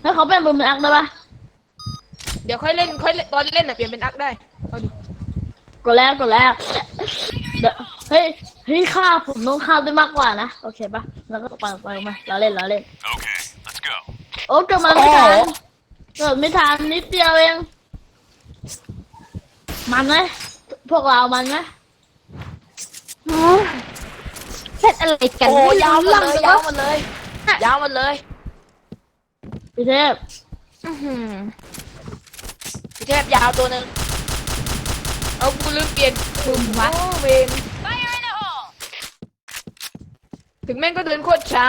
ให้เขาเป็นปืนเป็นอักได้ปะเดี๋ยวค่อยเล่นค่อยเล่นตอนเล่นน่ะเปลี่ยนเป็นอักได้เอาดิกดแรกกดแรกเดี๋ยวเฮ้ยเฮ้ยฆ่าผมต้องฆ่าได้มากกว่านะโอเคปะแล้วก็ไปไปมาเราเล่นเราเล่น Okay, let's go. โอ้เกิดมาไม่ทันเกิดไม่ทันนิดเดียวเองมันไหมพวกเรามันไหมเล่นอะไรกันโอ้ไม่ยาวรู้หมดเรื่องเลยเลยยาวหมดเลย ยาวหมดเลย พี่เทพอื้อหือพี่เทพยาวตัวหนึ่งเอากูลืมเปลี่ยนปุ่มวะเวนถึงแม่งก็เดินโคตรช้า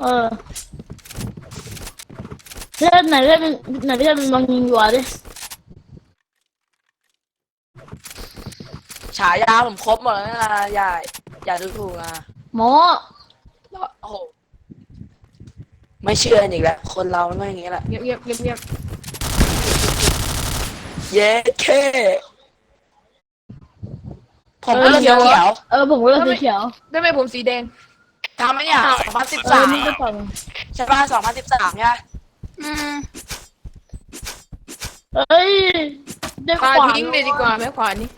เออเทพไหนเทพเป็นไหนพี่เทพเป็นลองยิงหัวดิฉายาผมครบหมดแล้วนะอย่าอย่าดูถูกนะโม แล้วโอ้โห ไม่เชื่ออีกแล้วคนเราไม่อย่างนี้แหละเงียบเงียบเงียบเงียบเย้เคผมก็เลือกสีเขียวเออผมก็เลือกสีเขียวได้ไหมผมสีแดงทำไหมเนี่ยสองพันสิบเออสามนี่ก็ต่อใช่ป่ะสองพันสิบสามใช่ไหมอืมเอ้ยได้ขวาขวาทิ้งเลยดีกว่าไหมขวานี้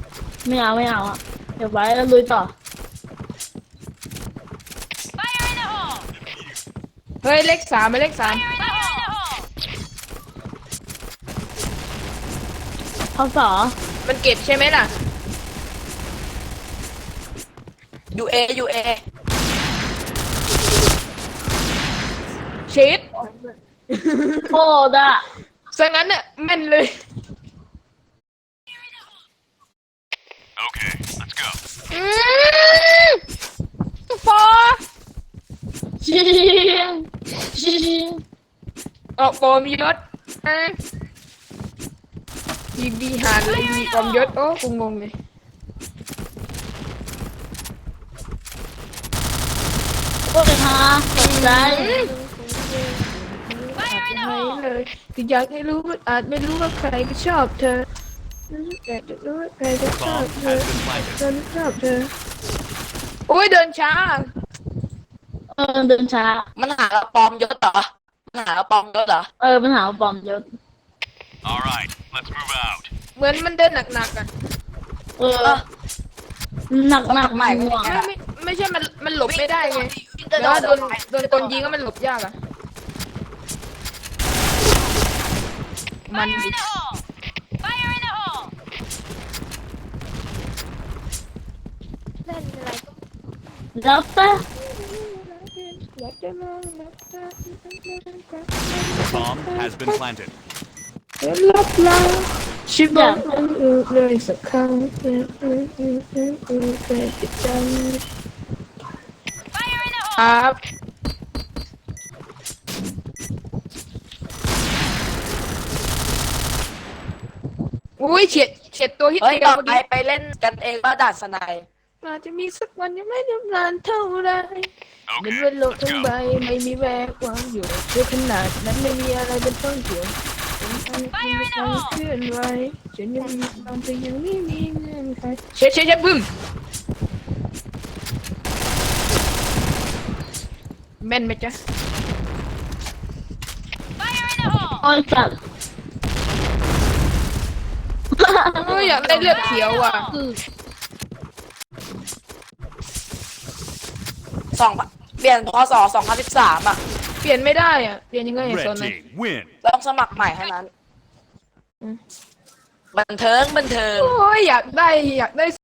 ไม่เอาไม่เอาอะเดี๋ยวไว้แล้วลุยต่อ เฮ้ยเลขสามไม่เลขสามข้อสอมันเก็บใช่ไหมล่ะยูเอยูเอชิดโคตรอะซะงั้นน่ะแม่นเลย Okay, let's go. อืมฟอชิงชิง ออกโปรมียศอะยิงดีหานเลยมีความยศโอ้กูงงเลยโคตรฮาตกใจไม่เลยแต่อยากให้รู้ว่าอาจไม่รู้ว่าใครก็ชอบเธออยากจะรู้ว่าใครก็ชอบ Bomb เธอ has been planted. เธอชอบเธอโอ้ยเดินช้า เออเดินช้า มันหากระปอมยศเหรอมันหากระปอมยศเหรอ เออปัญหาปลอมยศ All right, let's move out. เหมือนมันเดินหนักๆอะเออ หนักหนักใหม่หน่วงไม่ไม่ไม่ใช่มันมันหลบไม่ได้ไงแต่แล้วาโดนโดนคนยิงก็มันหลบยากอะ มันดิแล้วแต่ Bomb has been planted. รับลาชิบะเลยสักครั้งเคยติดใจครับอุ้ยเฉียดเฉียดตัวฮิตเฮ้ยเดียต่วอเมื่อไปกี้ไปเล่นกันเองว่าด่านสนาย อาจจะมีสักวันยังไม่นำนานเท่าไรเหมือน Okay, ว่าโลก let's ทั้ง go. ใบไม่มีแวววางอยู่ด้วยขนาดนั้นไม่มีอะไรเป็นต้นเกี่ยวเป็นอันที่ไม่ต้องเคลื่อนไหวฉันยังมีความเธอยังไม่มีเงื่อนไขเช็ดเช็ดเช็ดบึ้มแม่นไหมจ๊ะโอ้ยสัตว์โอ้ยอยากได้เลือดเขียวอะ สองเปลี่ยนพศสองพันสิบสามอะ เปลี่ยนไม่ได้อะเปลี่ยนยังไงอะโซ Red นนั้น team win. ต้องสมัครใหม่เท่านั้นบันเทิงบันเทิง โอ้ยอยากได้อยากได้